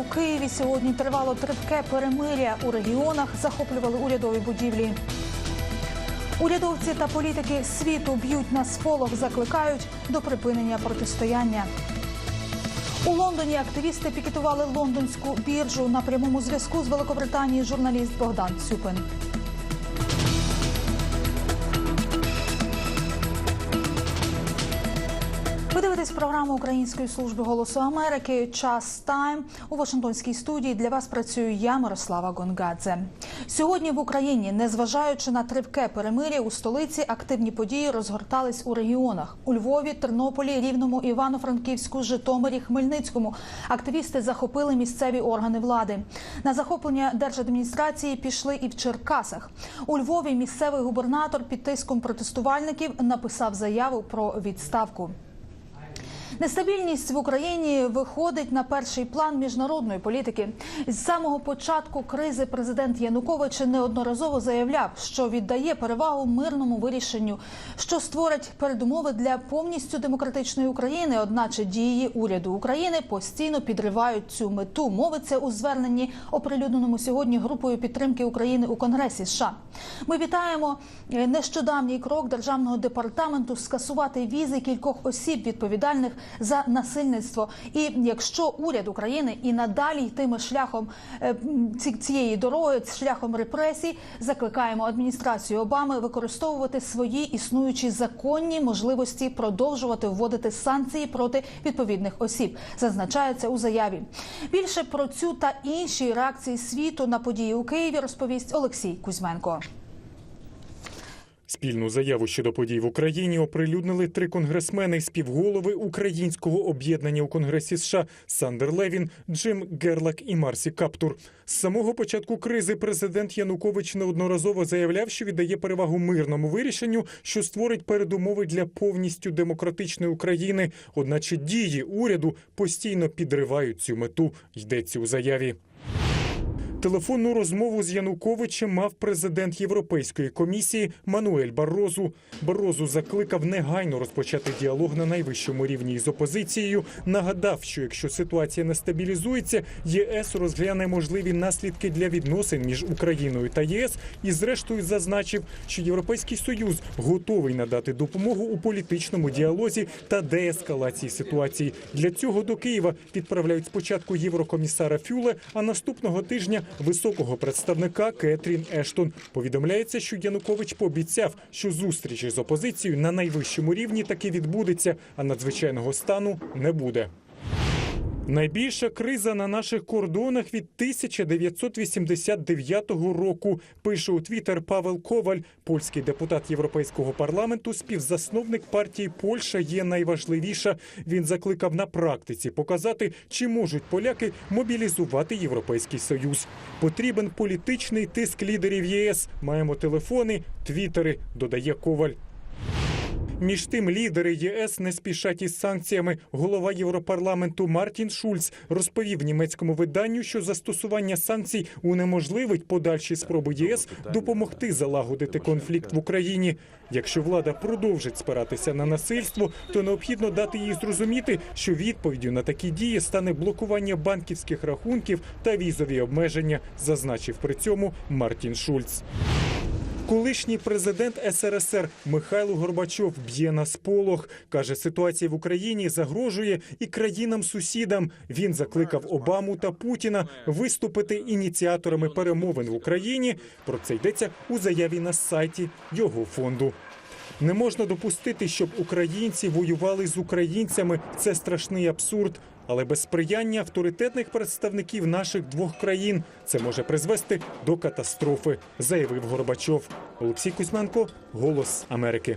У Києві сьогодні тривало трипке перемиря у регіонах, захоплювали урядові будівлі. Урядовці та політики світу б'ють на сполох, закликають до припинення протистояння. У Лондоні активісти пікетували лондонську біржу на прямому зв'язку з Великобританії. журналіст Богдан Цюпин. Дивитесь програму Української служби голосу Америки. Час тайм у Вашингтонській студії для вас працюю я, Мирослава Гонгадзе. Сьогодні в Україні, незважаючи на тривке перемир'я у столиці, активні події розгортались у регіонах у Львові, Тернополі, Рівному, Івано-Франківську, Житомирі, Хмельницькому. Активісти захопили місцеві органи влади. На захоплення держадміністрації пішли і в Черкасах. У Львові місцевий губернатор під тиском протестувальників написав заяву про відставку. Нестабільність в Україні виходить на перший план міжнародної політики. З самого початку кризи президент Янукович неодноразово заявляв, що віддає перевагу мирному вирішенню, що створить передумови для повністю демократичної України. Одначе дії уряду України постійно підривають цю мету. Мовиться у зверненні, оприлюдненому сьогодні групою підтримки України у Конгресі США. Ми вітаємо е, нещодавній крок державного департаменту скасувати візи кількох осіб відповідальних за насильництво. І якщо уряд України і надалі йтиме шляхом е, цієї дороги, шляхом репресій, закликаємо адміністрацію Обами використовувати свої існуючі законні можливості продовжувати вводити санкції проти відповідних осіб. Зазначається у заяві. Більше про цю та інші реакції світу на події у Києві розповість Олексій Кузьменко. Спільну заяву щодо подій в Україні оприлюднили три конгресмени співголови українського об'єднання у Конгресі США Сандер Левін, Джим Герлак і Марсі Каптур. З самого початку кризи президент Янукович неодноразово заявляв, що віддає перевагу мирному вирішенню, що створить передумови для повністю демократичної України. Одначе дії уряду постійно підривають цю мету. Йдеться у заяві. Телефонну розмову з Януковичем мав президент Європейської комісії Мануель Баррозу. Баррозу закликав негайно розпочати діалог на найвищому рівні із опозицією. Нагадав, що якщо ситуація не стабілізується, ЄС розгляне можливі наслідки для відносин між Україною та ЄС. І зрештою зазначив, що Європейський союз готовий надати допомогу у політичному діалозі та деескалації ситуації. Для цього до Києва відправляють спочатку єврокомісара Фюле, а наступного тижня високого представника Кетрін Ештон. Повідомляється, що Янукович пообіцяв, що зустріч з опозицією на найвищому рівні таки відбудеться, а надзвичайного стану не буде. Найбільша криза на наших кордонах від 1989 року. Пише у Твіттер Павел Коваль, польський депутат Європейського парламенту, співзасновник партії Польща є найважливіша. Він закликав на практиці показати, чи можуть поляки мобілізувати європейський союз. Потрібен політичний тиск лідерів ЄС. Маємо телефони, твіттери. Додає Коваль. Між тим, лідери ЄС не спішать із санкціями. Голова Європарламенту Мартін Шульц розповів німецькому виданню, що застосування санкцій унеможливить подальші спроби ЄС допомогти залагодити конфлікт в Україні. Якщо влада продовжить спиратися на насильство, то необхідно дати їй зрозуміти, що відповіддю на такі дії стане блокування банківських рахунків та візові обмеження, зазначив при цьому Мартін Шульц. Колишній президент СРСР Михайло Горбачов б'є на сполох. Каже, ситуація в Україні загрожує і країнам-сусідам. Він закликав Обаму та Путіна виступити ініціаторами перемовин в Україні. Про це йдеться у заяві на сайті його фонду. Не можна допустити, щоб українці воювали з українцями. Це страшний абсурд. Але без сприяння авторитетних представників наших двох країн це може призвести до катастрофи, заявив Горбачов. Олексій Кузьменко, Голос Америки.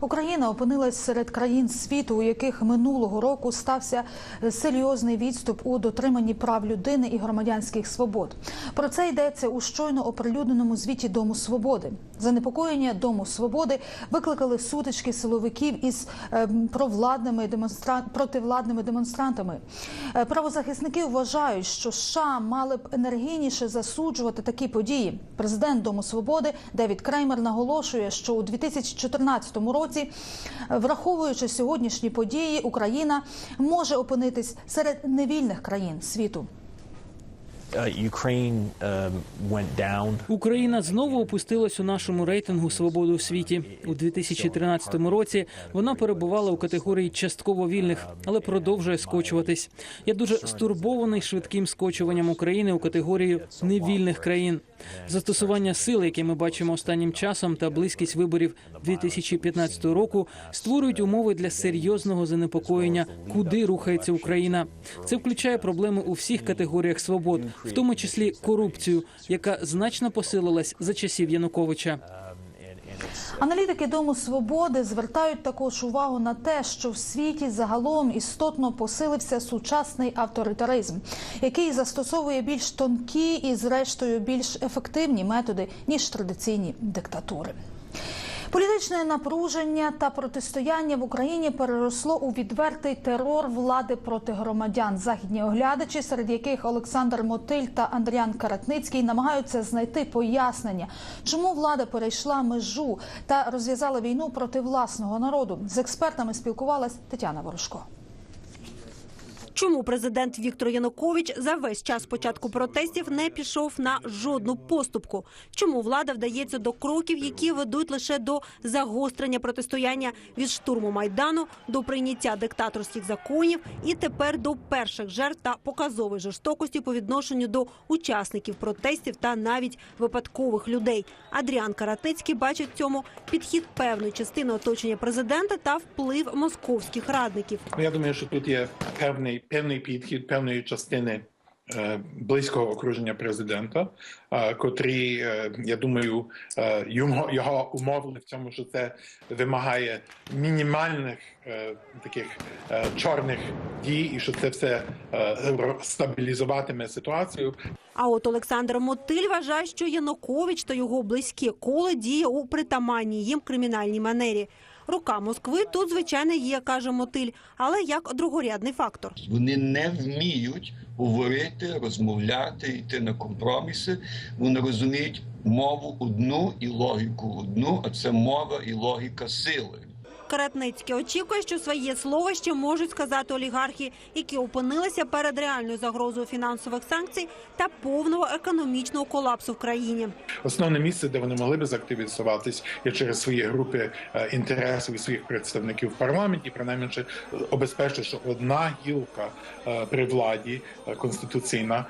Україна опинилась серед країн світу, у яких минулого року стався серйозний відступ у дотриманні прав людини і громадянських свобод. Про це йдеться у щойно оприлюдненому звіті Дому свободи. Занепокоєння Дому свободи викликали сутички силовиків із е, провладними демонстра... противладними демонстрантами. Е, Правозахисники вважають, що США мали б енергійніше засуджувати такі події. Президент Дому свободи Девід Креймер наголошує, що у 2014 році, е, враховуючи сьогоднішні події, Україна може опинитись серед невільних країн світу. Україна знову опустилась у нашому рейтингу свободи у світі у 2013 році. Вона перебувала у категорії частково вільних, але продовжує скочуватись. Я дуже стурбований швидким скочуванням України у категорію невільних країн. Застосування сили, яке ми бачимо останнім часом, та близькість виборів 2015 року створюють умови для серйозного занепокоєння, куди рухається Україна. Це включає проблеми у всіх категоріях свобод, в тому числі корупцію, яка значно посилилась за часів Януковича. Аналітики Дому свободи звертають також увагу на те, що в світі загалом істотно посилився сучасний авторитаризм, який застосовує більш тонкі і, зрештою, більш ефективні методи ніж традиційні диктатури. Політичне напруження та протистояння в Україні переросло у відвертий терор влади проти громадян. Західні оглядачі, серед яких Олександр Мотиль та Андріан Каратницький, намагаються знайти пояснення, чому влада перейшла межу та розв'язала війну проти власного народу. З експертами спілкувалась Тетяна Ворожко. Чому президент Віктор Янукович за весь час початку протестів не пішов на жодну поступку? Чому влада вдається до кроків, які ведуть лише до загострення протистояння від штурму майдану до прийняття диктаторських законів і тепер до перших жертв та показової жорстокості по відношенню до учасників протестів та навіть випадкових людей? Адріан Каратецький бачить в цьому підхід певної частини оточення президента та вплив московських радників. Ну, Я думаю, що тут є певний певний підхід певної частини е, близького окруження президента, котрі, е, я думаю, е, його, умовили в цьому, що це вимагає мінімальних таких чорних дій, і що це все стабілізуватиме ситуацію. А от Олександр Мотиль вважає, що Янукович та його близьке коло діє у притаманній їм кримінальній манері. Рука Москви тут звичайно є, каже Мотиль, але як другорядний фактор. Вони не вміють говорити, розмовляти, йти на компроміси. Вони розуміють мову одну і логіку одну, а це мова і логіка сили. Каратницький очікує, що своє слово ще можуть сказати олігархи, які опинилися перед реальною загрозою фінансових санкцій та повного економічного колапсу в країні. Основне місце, де вони могли би заактивізуватись, є через свої групи е, інтересів і своїх представників в парламенті, принаймні обезпечити, що одна гілка е, при владі е, конституційна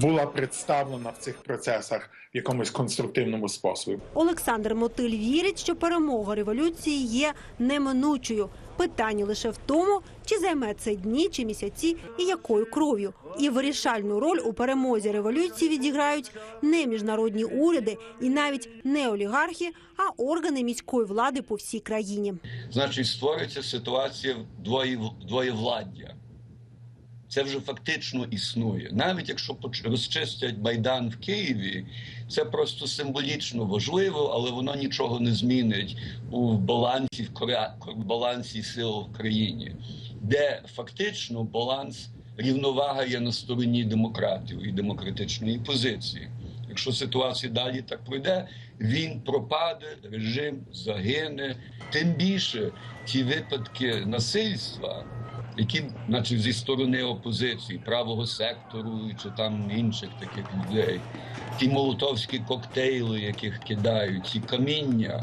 була представлена в цих процесах в якомусь конструктивному способі. Олександр Мотиль вірить, що перемога революції є неминучою. Питання лише в тому, чи займе це дні чи місяці і якою кров'ю. І вирішальну роль у перемозі революції відіграють не міжнародні уряди і навіть не олігархи, а органи міської влади по всій країні. Значить, створюється ситуація двоє, двоєвладдя. Це вже фактично існує. Навіть якщо розчистять Майдан в Києві, це просто символічно важливо, але воно нічого не змінить у балансі в балансі сил в країні, де фактично баланс рівновага є на стороні демократів і демократичної позиції. Якщо ситуація далі так пройде, він пропаде, режим загине. Тим більше ті випадки насильства, які, значить, зі сторони опозиції, правого сектору чи там інших таких людей, ті молотовські коктейли, яких кидають, ті каміння.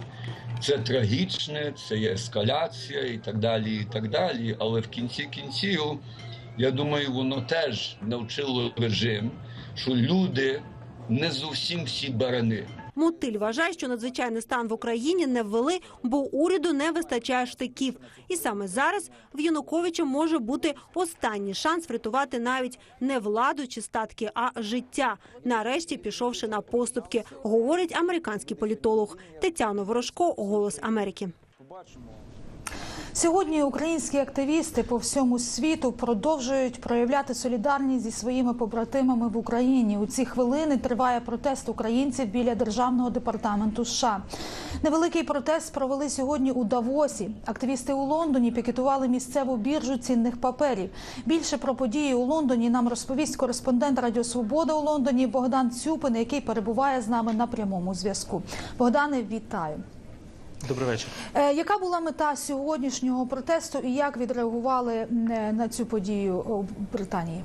Це трагічне, це є ескаляція і так далі, і так далі. Але в кінці кінців, я думаю, воно теж навчило режим, що люди не зовсім всі барани. Мотиль вважає, що надзвичайний стан в Україні не ввели, бо уряду не вистачає штиків. І саме зараз в Януковича може бути останній шанс врятувати навіть не владу чи статки, а життя. Нарешті пішовши на поступки, говорить американський політолог Тетяна Ворожко, Голос Америки. Сьогодні українські активісти по всьому світу продовжують проявляти солідарність зі своїми побратимами в Україні. У ці хвилини триває протест українців біля державного департаменту США. Невеликий протест провели сьогодні у Давосі. Активісти у Лондоні пікетували місцеву біржу цінних паперів. Більше про події у Лондоні нам розповість кореспондент Радіо Свобода у Лондоні Богдан Цюпин, який перебуває з нами на прямому зв'язку. Богдане, вітаю. Добрий вечір. Е, Яка була мета сьогоднішнього протесту і як відреагували е, на цю подію у Британії?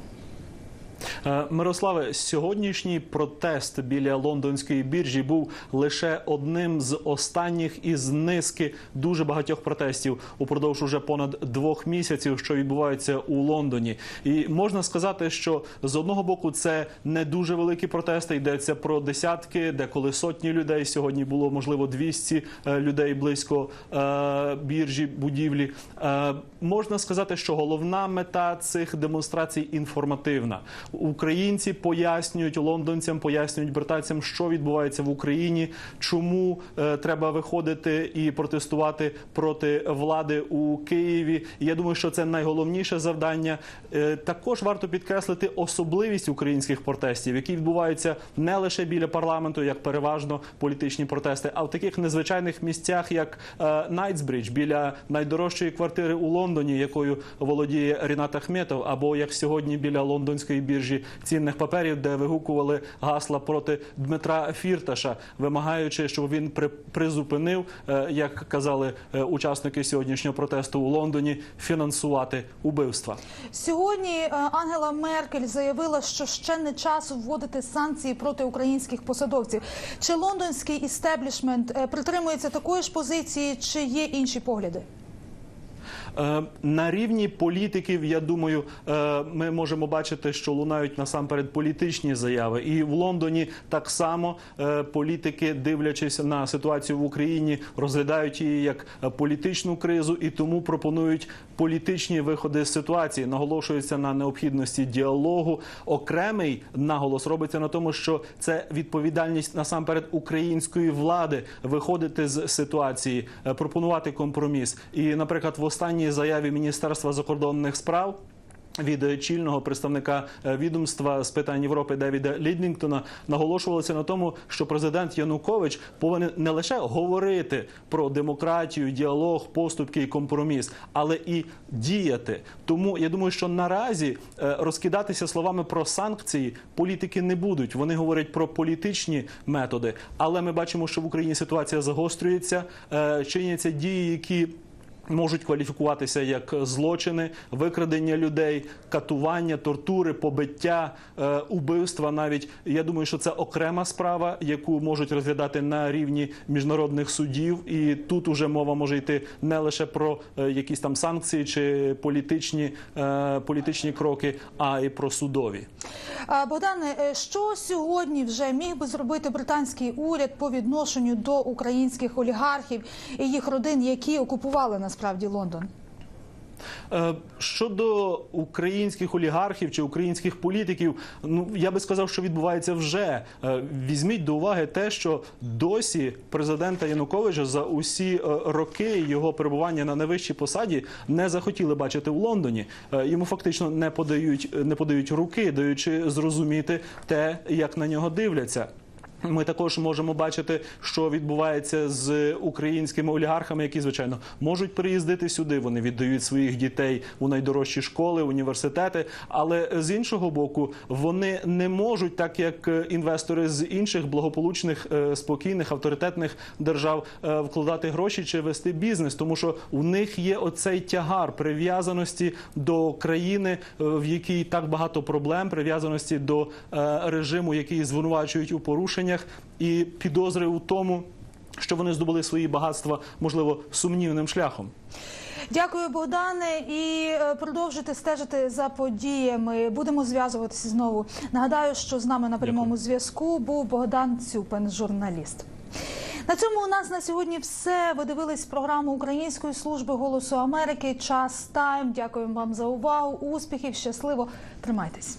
Е, Мирославе, сьогоднішній протест біля лондонської біржі був лише одним з останніх із низки дуже багатьох протестів упродовж уже понад двох місяців, що відбуваються у Лондоні. І можна сказати, що з одного боку це не дуже великі протести. Йдеться про десятки, деколи сотні людей. Сьогодні було можливо 200 е, людей близько е, біржі будівлі. Можна сказати, що головна мета цих демонстрацій інформативна. Українці пояснюють лондонцям, пояснюють британцям, що відбувається в Україні, чому е, треба виходити і протестувати проти влади у Києві. Я думаю, що це найголовніше завдання. Е, також варто підкреслити особливість українських протестів, які відбуваються не лише біля парламенту, як переважно політичні протести, а в таких незвичайних місцях, як е, Найтсбридж, біля найдорожчої квартири у Лондоні, якою володіє Рінат Ахметов, або як сьогодні біля лондонської біржі цінних паперів, де вигукували гасла проти Дмитра Фірташа, вимагаючи, щоб він при- призупинив, е, як казали е, учасники сьогоднішнього протесту у Лондоні, фінансувати убивства. Сьогодні е, Ангела Меркель заявила, що ще не час вводити санкції проти українських посадовців. Чи лондонський істеблішмент притримується такої ж позиції, чи є інші погляди? Е, На рівні політиків, я думаю, е, ми можемо бачити, що лунають насамперед політичні заяви. І в Лондоні так само е, політики, дивлячись на ситуацію в Україні, розглядають її як політичну кризу і тому пропонують політичні виходи з ситуації. Наголошується на необхідності діалогу. Окремий наголос робиться на тому, що це відповідальність насамперед української влади виходити з ситуації, е, пропонувати компроміс. І, наприклад, в останній заяві Міністерства закордонних справ. Від чільного представника е, відомства з питань Європи Девіда Ліднінгтона наголошувалося на тому, що президент Янукович повинен не лише говорити про демократію, діалог, поступки і компроміс, але і діяти. Тому я думаю, що наразі е, розкидатися словами про санкції політики не будуть. Вони говорять про політичні методи. Але ми бачимо, що в Україні ситуація загострюється, е, чиняться дії, які можуть кваліфікуватися як злочини, викрадення людей, катування, тортури, побиття, е, убивства. Навіть я думаю, що це окрема справа, яку можуть розглядати на рівні міжнародних судів. І тут уже мова може йти не лише про е, якісь там санкції чи політичні, е, політичні кроки, а й про судові. Богдане, що сьогодні вже міг би зробити британський уряд по відношенню до українських олігархів і їх родин, які окупували насправді Лондон? Е, Щодо українських олігархів чи українських політиків, ну я би сказав, що відбувається вже. Е, Візьміть до уваги те, що досі президента Януковича за усі е, роки його перебування на найвищій посаді не захотіли бачити в Лондоні. Йому фактично не подають не подають руки, даючи зрозуміти те, як на нього дивляться. Ми також можемо бачити, що відбувається з українськими олігархами, які звичайно можуть приїздити сюди. Вони віддають своїх дітей у найдорожчі школи, університети. Але з іншого боку, вони не можуть, так як е, інвестори з інших благополучних, е, спокійних, авторитетних держав, е, вкладати гроші чи вести бізнес, тому що у них є оцей тягар прив'язаності до країни, в якій так багато проблем, прив'язаності до режиму, який звинувачують у порушеннях, і підозри у тому, що вони здобули свої багатства, можливо, сумнівним шляхом. Дякую, Богдане, і е, продовжуйте стежити за подіями. Будемо зв'язуватися знову. Нагадаю, що з нами на прямому зв'язку був Богдан Цюпен, журналіст. На цьому у нас на сьогодні все. Ви дивились програму Української служби голосу Америки. Час тайм. Дякуємо вам за увагу. Успіхів, щасливо. Тримайтесь.